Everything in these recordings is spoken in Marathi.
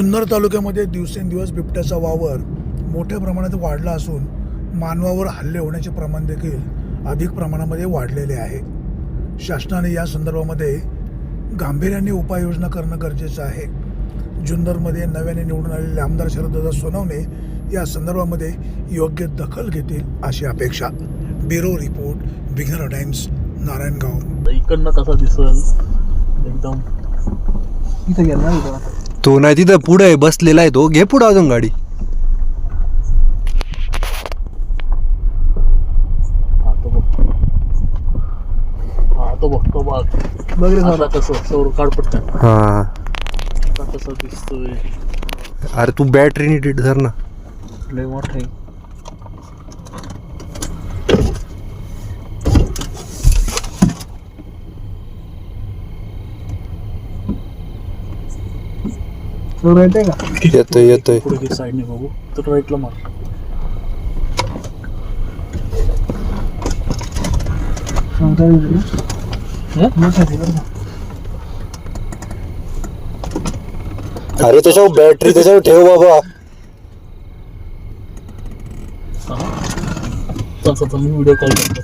जुन्नर तालुक्यामध्ये दिवसेंदिवस बिबट्याचा वावर मोठ्या प्रमाणात वाढला असून मानवावर हल्ले होण्याचे प्रमाण देखील अधिक प्रमाणामध्ये वाढलेले आहे. शासनाने या संदर्भामध्ये गांभीर्याने उपाययोजना करणं गरजेचं आहे. जुन्नरमध्ये नव्याने निवडून आलेले आमदार शरददादा सोनवणे या संदर्भामध्ये योग्य दखल घेतील अशी अपेक्षा. ब्युरो रिपोर्ट बिघर टाइम्स नारायणगाव. इकडनं कसा दिसल? एकदम. इथं गेला ना तो नाही तिथं पुढे बसलेला आहे तो. घे पुढे अजून गाडी. हा तो बघ. हा तो बघ. बघ रे. कसं सौर काढ पटकन. हा. कसं दिसतोय. अरे तू बॅटरी नीट धर ना. लय मोठं आहे. चोर येते का? येतोय येतोय. पुढे घे साईडने बघू. तर राईटला मार. हं? आहे. अरे त्याच्यावर बॅटरी त्याच्यावर ठेव बाबा. चल, मी व्हिडिओ कॉल करतो.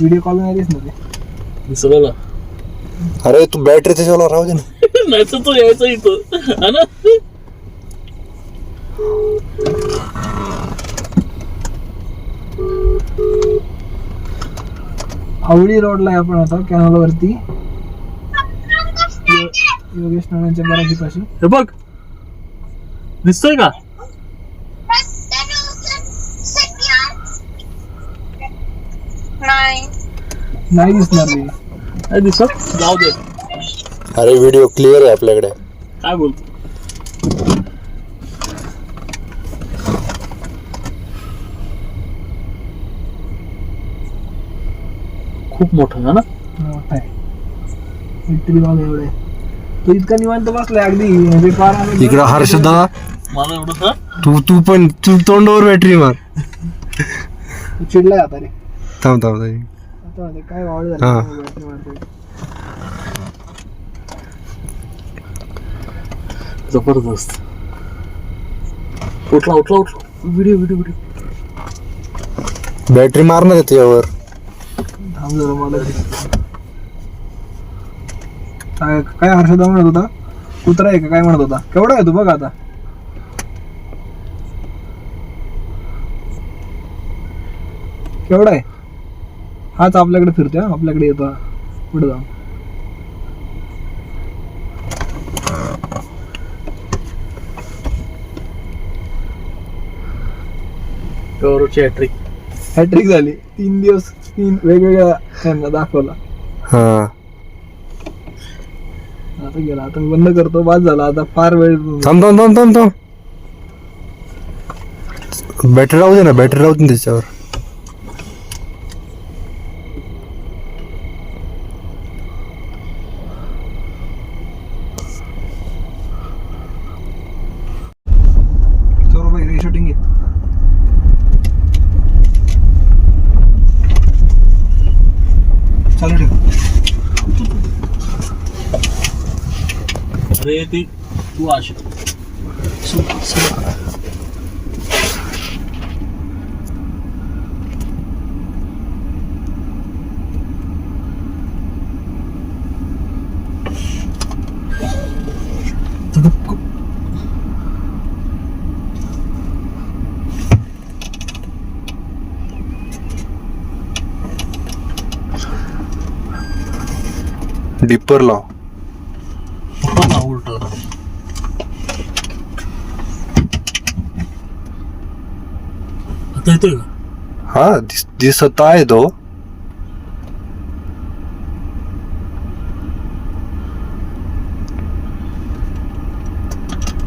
व्हिडिओ कॉल नाही दिसणार. दिसलं ना अरे तू बॅटरी त्याच्यावर राहू दे ना. नाही तर तो यायचा इथं हा ना आवळी रोडला आहे आपण आता कॅनल वरती योगेश नानांच्या बराची पाशी हे बघ. दिसतोय का? नाही दिसणार नाही दिसत? जाऊ दे. अरे व्हिडिओ क्लिअर आहे आपल्याकडे. काय बोलतो? खूप मोठं आहे ना? मोठा आहे काहीतरी बघा एवढे. तो इतका निवांत बसलाय अगदी. म्हणजे फार आम्ही- इकडं हर्षदा मला एवढं तू तू पण तू तोंडावर बॅटरी मार. तो चिडलाय आता रे. थांब थांब थांब. आता म्हणते, काय वाढ हा. झाली बॅटरी मारतोय. जबरदस्त. उठला उठला उठला. व्हिडिओ व्हिडिओ व्हिडिओ बॅटरी मारणार आहे त्याच्यावर. थांब जरा मला काय काय हर्षदा म्हणत होता? कुत्रा आहे का? काय म्हणत होता? केवढा आहे तू बघ आता. केवढा आहे? हाच आपल्याकडे फिरतोय हा, आपल्याकडे येतो. हा. पुढे जाऊन. गौरवची हॅट्रिक हॅट्रिक झाली. तीन दिवस तीन वेगवेगळ्या त्यांना दाखवला. हा. आता गेला. आता मी बंद करतो. बाद झाला. आता फार वेळ थांब थांब थांब थांब थांब. बॅटरी राहू दे ना. बॅटरी राहू दे ना त्याच्यावर सौरभ भाई शूटिंग घे चालू ठेव अरे ती तू आश डिप्पर लाव उलट. आता येतोय का? हा दिस दिसत आहे तो.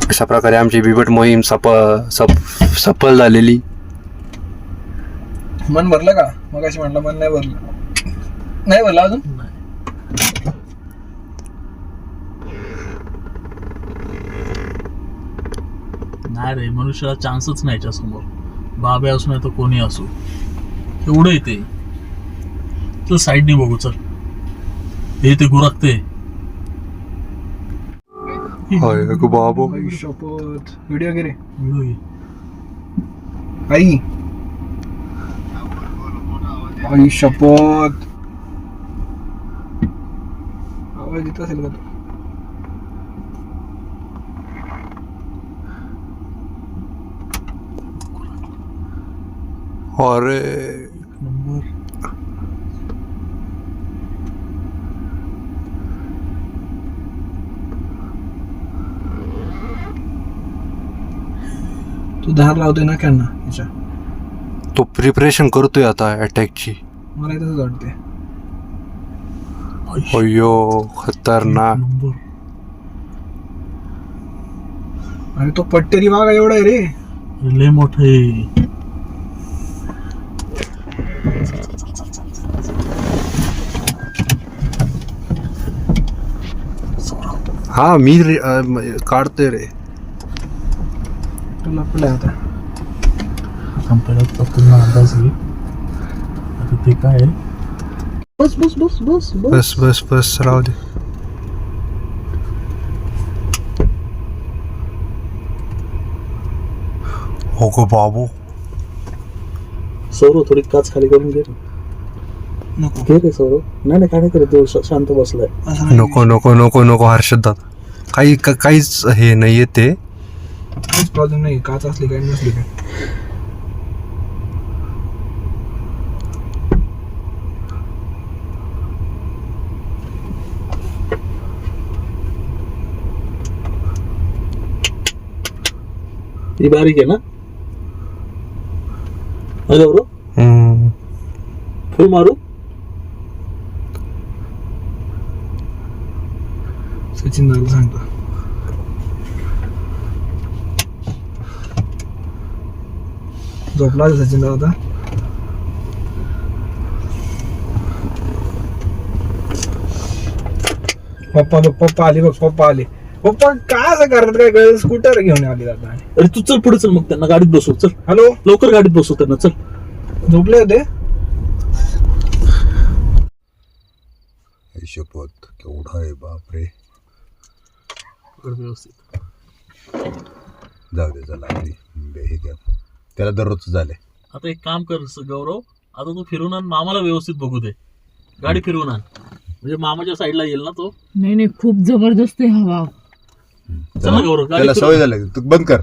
अशा प्रकारे आमची बिबट मोहीम सप सप सफल झालेली. मन भरलं का? मग अशी म्हटलं मन नाही भरलं. नाही भरलं अजून नाही नाही रे मनुष्याला चान्सच नाही समोर बाबे असू नाही तर कोणी असो. एवढं येते चल साईडने बघू चल. हे ते गुरागते होय गो बाबू. आई शपथ व्हिडिओ आई. शपथ आवाज येत असेल का? तो? अरे नंबर तू धार लावतोय ना त्यांना याच्या तो प्रिपरेशन करतोय आता अटॅकची मला तसंच वाटते अयो खतरनाक. नंबर. आणि तो पट्टेरी वाघ एवढा आहे रे. अरे लय मोठं आहे. हा मी रे काढतोय रे. तुला कुठला अंदाज ते काय आहे? बस बस बस बस. बस बस बस राहू दे. हो गो बाबू. सौरव थोडी काच खाली करून घे. नको. घे रे सौरव. नाही नाही काय नाही करत तो श- शांत बसलाय. असं नाही. नको नको नको नको हर्षदात काही का- काहीच हे नाहीये ते. काहीच प्रॉब्लेम नाही काच असली काय नसली काय. ती बारीक आहे ना? हा हम्म. फुल मारू? सचिन दादा सांगतो. झोपला सचिन दादा पप्पा बघ पप्पा आली बघ पप्पा आली. पप्पा काय असं करतात? काय कळलं? स्कूटर घेऊन आली दादा. अरे तू चल पुढे चल मग त्यांना गाडीत बसव चल. हॅलो लवकर गाडीत बसव त्यांना चल. झोपले होते? शपथ केवढा आहे बापरे. व्यवस्थित. जाऊ दे चला आपली हे घ्या. त्याला दररोज झाले आता एक काम कर स- गौरव आता तू फिरून आण मामाला व्यवस्थित बघू दे. गाडी फिरवून आण. म्हणजे मामाच्या साईडला येईल ना तो? नाही नाही खूप जबरदस्त आहे हवा चला गौरव गाडी त्याला सवय झाली. तू बंद कर.